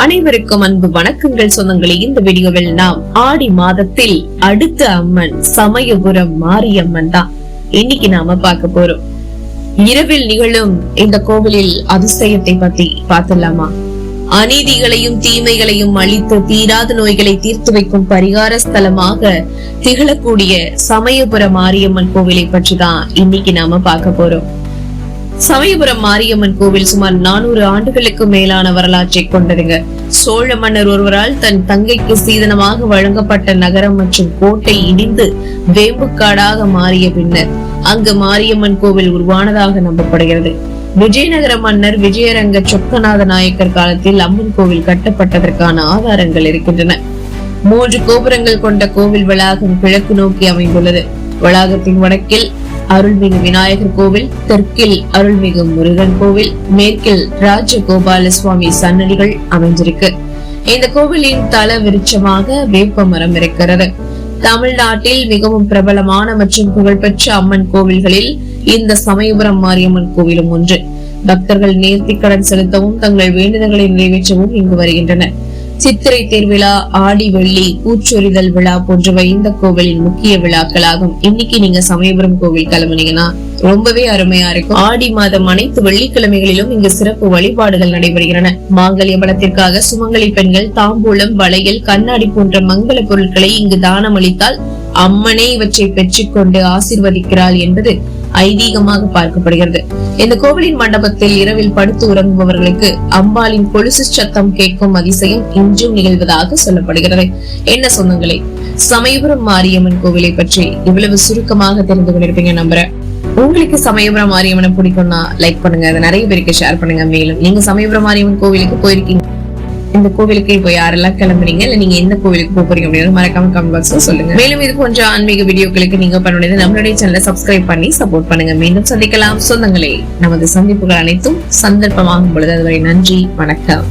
அனைவருக்கும் அன்பு வணக்கங்கள் சொந்தங்களே. இந்த வீடியோவில் நாம் ஆடி மாதத்தில் அடுத்த அம்மன் சமயபுரம் மாரியம்மன் தான். இன்னைக்கு நாம பார்க்க போறோம். இரவில் நிகழும் இந்த கோவிலில் அதிசயத்தை பத்தி பார்த்துலாமா அநீதிகளையும் தீமைகளையும் அழித்து தீராத நோய்களை தீர்த்து வைக்கும் பரிகார ஸ்தலமாக திகழக்கூடிய சமயபுரம் மாரியம்மன் கோவிலை பற்றி தான் இன்னைக்கு நாம பார்க்க போறோம். சமயபுரம் மாரியம்மன் கோவில் சுமார் நானூறு ஆண்டுகளுக்கு மேலான வரலாற்றை கொண்டதுங்க. சோழ மன்னர் ஒருவரால் தன் தங்கைக்கு சீதனமாக வழங்கப்பட்ட நகரம் மற்றும் கோட்டை இடிந்து வேம்புக்காடாக மாறிய பின்னர் அங்கு மாரியம்மன் கோவில் உருவானதாக நம்பப்படுகிறது. விஜயநகர மன்னர் விஜயரங்க சொக்கநாத நாயக்கர் காலத்தில் அம்மன் கோவில் கட்டப்பட்டதற்கான ஆதாரங்கள் இருக்கின்றன. மூன்று கோபுரங்கள் கொண்ட கோவில் வளாகம் கிழக்கு நோக்கி அமைந்துள்ளது. வளாகத்தின் வடக்கில் அருள்மிகு விநாயகர் கோவில் தெற்கில் அருள்மிகு முருகன் கோவில் மேற்கில் ராஜகோபால சுவாமி சன்னதிகள் அமைந்திருக்கு இந்த கோவிலின் தல விருட்சமாக வேப்ப மரம் இருக்கிறது. தமிழ்நாட்டில் மிகவும் பிரபலமான மற்றும் புகழ்பெற்ற அம்மன் கோவில்களில் இந்த சமயபுரம் மாரியம்மன் கோவிலும் ஒன்று. பக்தர்கள் நேர்த்திக்கடன் செலுத்தவும் தங்கள் வேண்டுதல்களை நிறைவேற்றவும் இங்கு வருகின்றனர். சித்திரை திருவிழா ஆடி வெள்ளி பூச்சொரிதல் விழா போன்றவை இந்த கோவிலின் முக்கிய விழாக்களாகும். இன்னைக்கு நீங்க சமயபுரம் கோவில் கிளம்புனீங்கன்னா ரொம்பவே அருமையா இருக்கும். ஆடி மாதம் அனைத்து வெள்ளிக்கிழமைகளிலும் இங்கு சிறப்பு வழிபாடுகள் நடைபெறுகின்றன. மாங்கல்ய பலத்திற்காக சுமங்கலி பெண்கள் தாம்பூலம் வளையல் கண்ணாடி போன்ற மங்கள பொருட்களை இங்கு தானம் அளித்தால் அம்மனே இவற்றை பெற்றுக்கொண்டு ஆசிர்வதிக்கிறாள் என்பது ஐதீகமாக பார்க்கப்படுகிறது. இந்த கோவிலின் மண்டபத்தில் இரவில் படுத்து உறங்குபவர்களுக்கு அம்பாளின் கொலுசு சத்தம் கேட்கும் அதிசயம் இன்றும் நிகழ்வதாக சொல்லப்படுகிறது. என்ன சொந்தங்களே? சமயபுரம் மாரியம்மன் கோவிலை பற்றி இவ்வளவு சுருக்கமாக தெரிந்து கொண்டிருப்பீங்க நம்புறேன். உங்களுக்கு சமயபுரம் மாரியம்மனை பிடிக்கும்னா லைக் பண்ணுங்க. அதை நிறைய பேருக்கு ஷேர் பண்ணுங்க. மேலும் நீங்க சமயபுரம் மாரியம்மன் கோவிலுக்கு போயிருக்கீங்க. இந்த கோவிலுக்கு இப்போ யாரெல்லாம் கிளம்புறீங்க? இல்ல நீங்க எந்த கோவிலுக்கு போறீங்க அப்படின்னு மறக்காம கமெண்ட் பாக்ஸ்ல சொல்லுங்க. மேலும் இது போன்ற ஆன்மீக வீடியோக்களுக்கு நீங்க பண்ண நம்மளுடைய சேனலை சப்ஸ்கிரைப் பண்ணி சப்போர்ட் பண்ணுங்க. மீண்டும் சந்திக்கலாம். சொந்தங்களே நமது சந்திப்புகள் அனைத்தும் சந்தர்ப்பமாகும் பொழுது. அதுவரை நன்றி வணக்கம்.